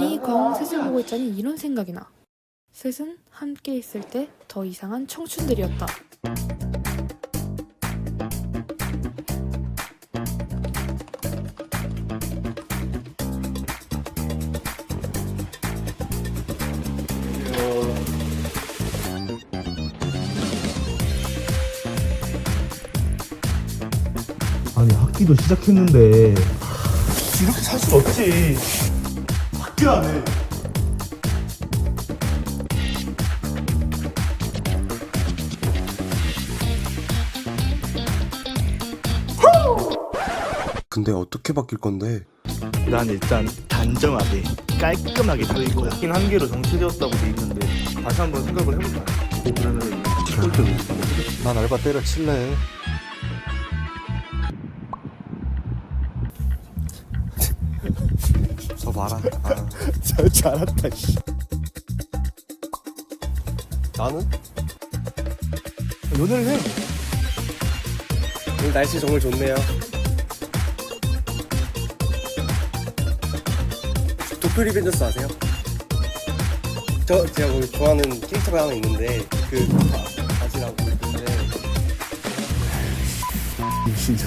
이 광홍 셋을 보고 있자니 이런 생각이 나. 셋은 함께 있을 때 더 이상한 청춘들이었다. 아니 학기도 시작했는데 이렇게 살 순 없지 학교 안에 근데 어떻게 바뀔 건데? 난 일단 단정하게 깔끔하게 살릴 거야. 긴 한계로 정체되었다고 돼 있는데 다시 한번 생각을 해볼까 그러면 난 알바 때려칠래. 저 말한. 아, 잘 잘한다. 씨. 나는? 오늘 해. 오늘 날씨 정말 좋네요. 도쿄 리벤져스 아세요? 저 제가 거기 좋아하는 캐릭터가 하나 있는데 그 바- 바지라고 있는데 진짜.